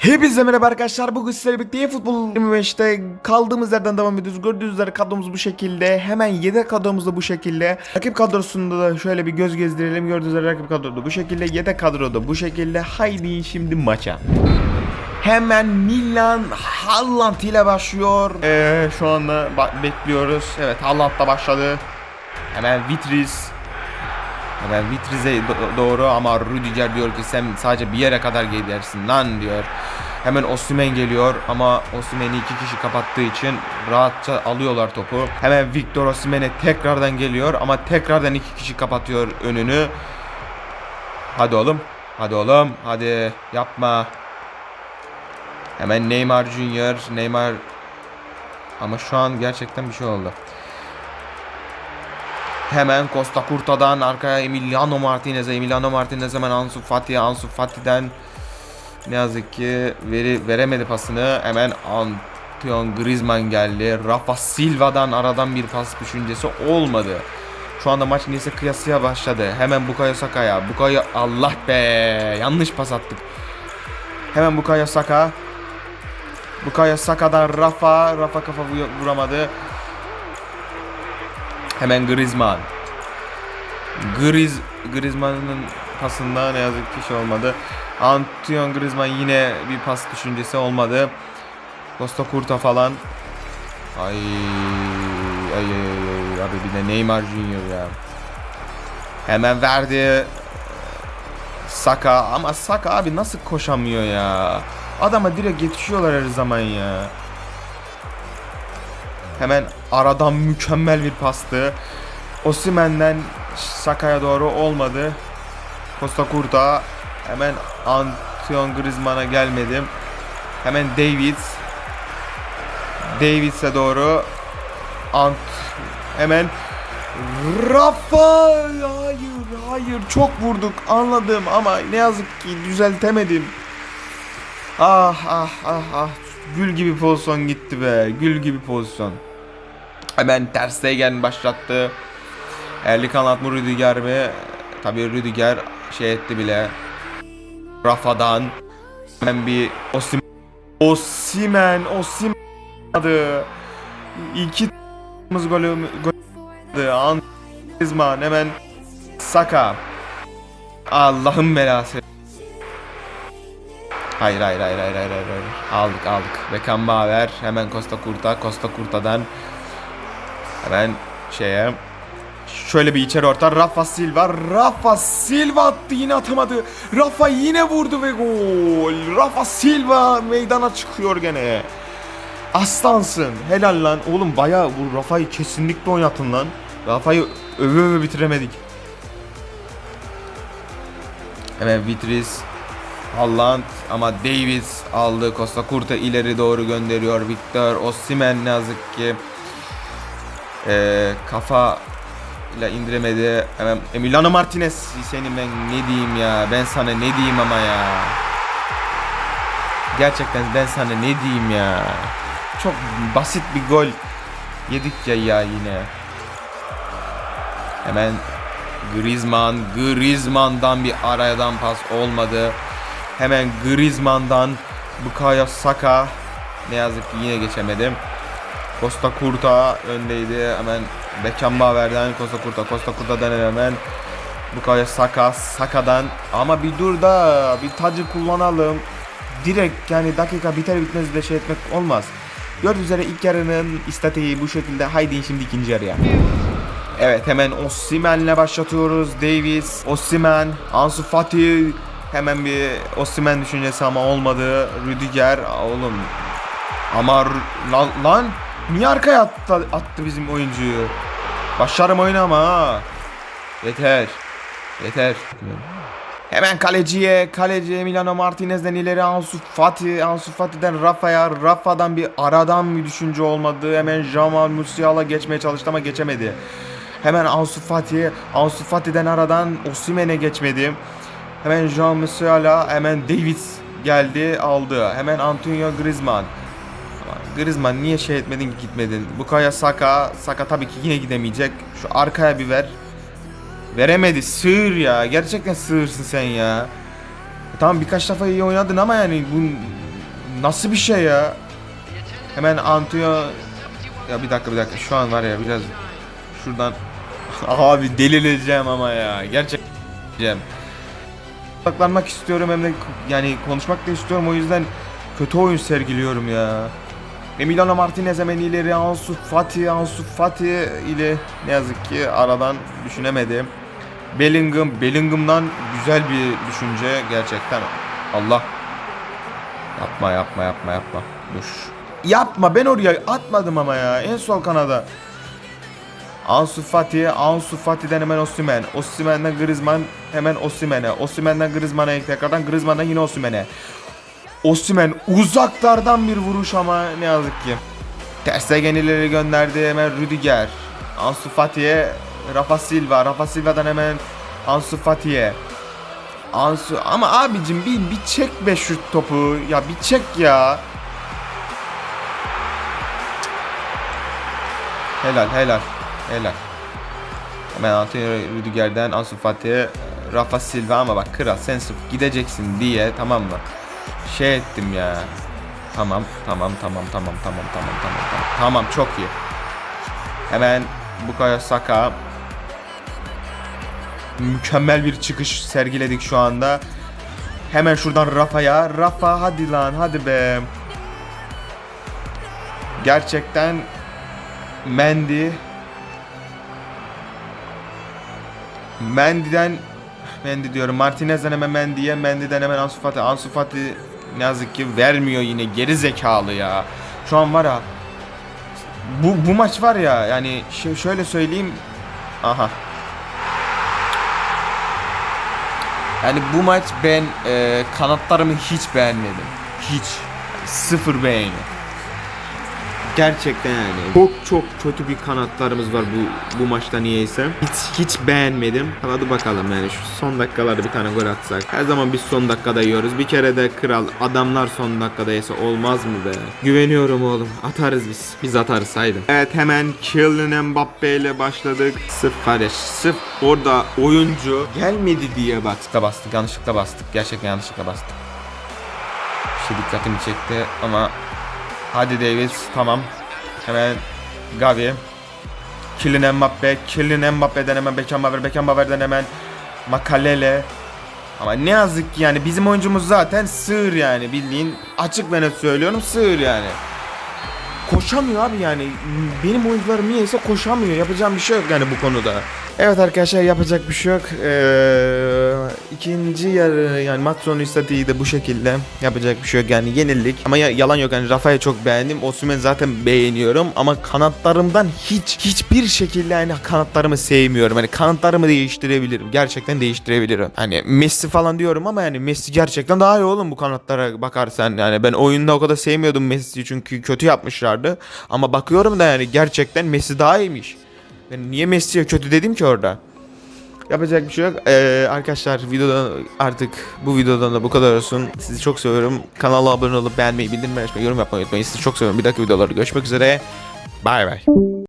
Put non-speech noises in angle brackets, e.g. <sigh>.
Hepinize merhaba arkadaşlar. Bugün sizlerle birlikte futbol 25'te kaldığımız yerden devam ediyoruz. Gördüğünüz üzere kadromuz bu şekilde. Hemen yedek kadromuz da bu şekilde. Rakip kadrosunda da şöyle bir göz gezdirelim. Gördüğünüz üzere rakip kadroda bu şekilde. Yedek kadroda bu şekilde. Haydi şimdi maça. Hemen Milan Haaland ile başlıyor. Ee, şu anda bekliyoruz. Evet Haaland da başladı. Hemen Vitris. Hemen Vitriz'e do- doğru ama Rüdiger diyor ki sen sadece bir yere kadar gidersin lan diyor. Hemen Osimhen geliyor ama Osimhen'i iki kişi kapattığı için rahatça alıyorlar topu. Hemen Victor Osimhen'e tekrardan geliyor ama tekrardan iki kişi kapatıyor önünü. Hadi oğlum. Hadi oğlum. Hadi yapma. Hemen Neymar Junior. Neymar ama şu an gerçekten bir şey oldu. Hemen Costa Curta'dan arkaya Emiliano Martinez'e, Emiliano Martinez hemen Ansu Fati'ye, Ansu Fati'den ne yazık ki veri veremedi pasını. Hemen Antoine Griezmann geldi. Rafa Silva'dan aradan bir pas düşüncesi olmadı. Şu anda maç neyse kıyasıya başladı. Hemen Bukayo Saka'ya. Bukayo Allah be yanlış pas attık. Hemen Bukayo Saka. Bukayo Saka'dan Rafa. Rafa kafa vu- vuramadı. Hemen Griezmann. Griez Griezmann'ın pasında ne yazık ki şey olmadı. Antoine Griezmann yine bir pas düşüncesi olmadı. Costa Curta falan. Ay ay ay ay abi bir de Neymar Junior ya. Hemen verdi. Saka ama Saka abi nasıl koşamıyor ya. Adama direkt yetişiyorlar her zaman ya. Hemen aradan mükemmel bir pastı. Osimhen'den Saka'ya doğru olmadı. Costa Curta hemen Antoine Griezmann'a gelmedi. Hemen Davids. Davids'e doğru Ant hemen Rafa hayır hayır çok vurduk anladım ama ne yazık ki düzeltemedim. Ah ah ah ah gül gibi pozisyon gitti be gül gibi pozisyon. Hemen Ter Stegen başlattı. Erlik Haaland mı Rüdiger mi? Tabii Rüdiger şey etti bile. Rafa'dan hemen bir Osim Osimen Osim adı. İki golü golü An Griezmann hemen Saka. Allah'ın belası. Hayır hayır hayır hayır hayır hayır. Aldık aldık. Beckenbauer hemen Costa Curta. Costa Curta'dan hemen şeye Şöyle bir içeri orta. Rafa Silva Rafa Silva attı yine atamadı. Rafa yine vurdu ve gol. Rafa Silva meydana çıkıyor gene. Aslansın. Helal lan. Oğlum baya bu Rafa'yı kesinlikle oynatın lan. Rafa'yı öve öve bitiremedik. Hemen Vitris Haaland ama Davis aldı. Costa Curta ileri doğru gönderiyor. Victor Osimhen ne yazık ki ee, kafa ile indiremedi. Emiliano Martinez senin ben ne diyeyim ya. Ben sana ne diyeyim ama ya. Gerçekten ben sana ne diyeyim ya. Çok basit bir gol yedik ya ya yine. Hemen Griezmann, Griezmann'dan bir aradan pas olmadı. Hemen Griezmann'dan Bukayo Saka ne yazık ki yine geçemedim. Costa Curta öndeydi. Hemen Beckenbauer'den Costa Curta. Costa Curta'dan hemen Bukayo Saka. Saka'dan. Ama bir dur da bir tacı kullanalım. Direkt yani dakika biter bitmez de şey etmek olmaz. Gördüğünüz üzere ilk yarının istatiği bu şekilde. Haydi şimdi ikinci yarıya. Evet hemen Osimhen'le başlatıyoruz. Davis, Osimhen, Ansu Fati hemen bir Osimhen düşüncesi ama olmadı. Rüdiger oğlum ama lan, lan niye arkaya attı, attı bizim oyuncuyu? Başlarım oyunu ama. Yeter. Yeter. Hemen kaleciye, kaleci Emiliano Martinez'den ileri Ansu Fati, Ansu Fati'den Rafa'ya, Rafa'dan bir aradan bir düşünce olmadı. Hemen Jamal Musiala geçmeye çalıştı ama geçemedi. Hemen Ansu Fati, Ansu Fati'den aradan Osimhen'e geçmedi. Hemen Jean Musiala, hemen Davids geldi, aldı. Hemen Antonio Griezmann. Griezmann niye şey etmedin ki gitmedin? Bukayo Saka, Saka tabii ki yine gidemeyecek. Şu arkaya bir ver. Veremedi. Sığır ya. Gerçekten sığırsın sen ya. Tamam birkaç defa iyi oynadın ama yani bu nasıl bir şey ya? Hemen Antonio ya bir dakika bir dakika şu an var ya biraz şuradan <laughs> abi delireceğim ama ya gerçekten Odaklanmak istiyorum hem de yani konuşmak da istiyorum o yüzden kötü oyun sergiliyorum ya. Emiliano Martinez hemen ileri Ansu Fati, Ansu Fati ile ne yazık ki aradan düşünemedim. Bellingham, Bellingham'dan güzel bir düşünce gerçekten. Allah. Yapma yapma yapma yapma. Dur. Yapma ben oraya atmadım ama ya en sol kanada. Ansu Fati, Ansu Fati'den hemen Osimhen, Osimhen'den Griezmann hemen Osimhen'e, Osimhen'den Griezmann'a tekrardan Griezmann'dan yine Osimhen'e. Osimhen uzaklardan bir vuruş ama ne yazık ki. Ter Stegen ileri gönderdi hemen Rüdiger. Ansu Fati'ye Rafa Silva, Rafa Silva'dan hemen Ansu Fati'ye. Ansu ama abicim bir, bir çek be şu topu ya bir çek ya. Helal helal helal. Hemen Antonio Rüdiger'den Ansu Fati'ye Rafa Silva ama bak kral sen sırf gideceksin diye tamam mı? Şey ettim ya. Tamam tamam tamam tamam tamam tamam tamam tamam. Tamam çok iyi. Hemen Bukayo Saka mükemmel bir çıkış sergiledik şu anda. Hemen şuradan Rafa'ya. Rafa hadi lan hadi be. Gerçekten Mendy Mendy'den Mendy diyorum. Martinez'den hemen Mendy'ye Mendy'den hemen Ansu Fati. Ansu Fati ne yazık ki vermiyor yine. Geri zekalı ya. Şu an var ya Bu, bu maç var ya yani şöyle söyleyeyim. Aha. Yani bu maç ben e, kanatlarımı hiç beğenmedim. Hiç. Sıfır beğeni Gerçekten yani. Çok çok kötü bir kanatlarımız var bu bu maçta niyeyse. Hiç hiç beğenmedim. Hadi bakalım yani şu son dakikalarda bir tane gol atsak. Her zaman biz son dakikada yiyoruz. Bir kere de kral adamlar son dakikada yese olmaz mı be? Güveniyorum oğlum. Atarız biz. Biz atarız haydi. Evet hemen Kylian Mbappe ile başladık. Sırf kardeş sırf orada oyuncu gelmedi diye bastık. bastık. Yanlışlıkla bastık. Gerçekten yanlışlıkla bastık. Bir şey dikkatimi çekti ama Hadi Davis tamam. Hemen Gavi. Kylian Mbappe. Kylian Mbappe'den hemen Beckenbauer. Beckenbauer'den hemen Makalele. Ama ne yazık ki yani bizim oyuncumuz zaten sığır yani bildiğin açık ve net söylüyorum sığır yani. Koşamıyor abi yani. Benim oyuncularım niyeyse koşamıyor. Yapacağım bir şey yok yani bu konuda. Evet arkadaşlar yapacak bir şey yok. Ee, ikinci yarı yani maç sonu istatiği de bu şekilde. Yapacak bir şey yok yani yenildik. Ama ya- yalan yok yani Rafa'yı çok beğendim. Osimhen zaten beğeniyorum ama kanatlarımdan hiç hiçbir şekilde yani kanatlarımı sevmiyorum. Hani kanatlarımı değiştirebilirim. Gerçekten değiştirebilirim. Hani Messi falan diyorum ama yani Messi gerçekten daha iyi oğlum bu kanatlara bakarsan. Yani ben oyunda o kadar sevmiyordum Messi'yi çünkü kötü yapmışlardı. Ama bakıyorum da yani gerçekten Messi daha iyiymiş. Ben niye Messi'ye kötü dedim ki orada? Yapacak bir şey yok. Ee, arkadaşlar videodan artık bu videodan da bu kadar olsun. Sizi çok seviyorum. Kanala abone olup beğenmeyi, bildirimleri açmayı, yorum yapmayı unutmayın. Sizi çok seviyorum. Bir dahaki videolarda görüşmek üzere. Bay bay.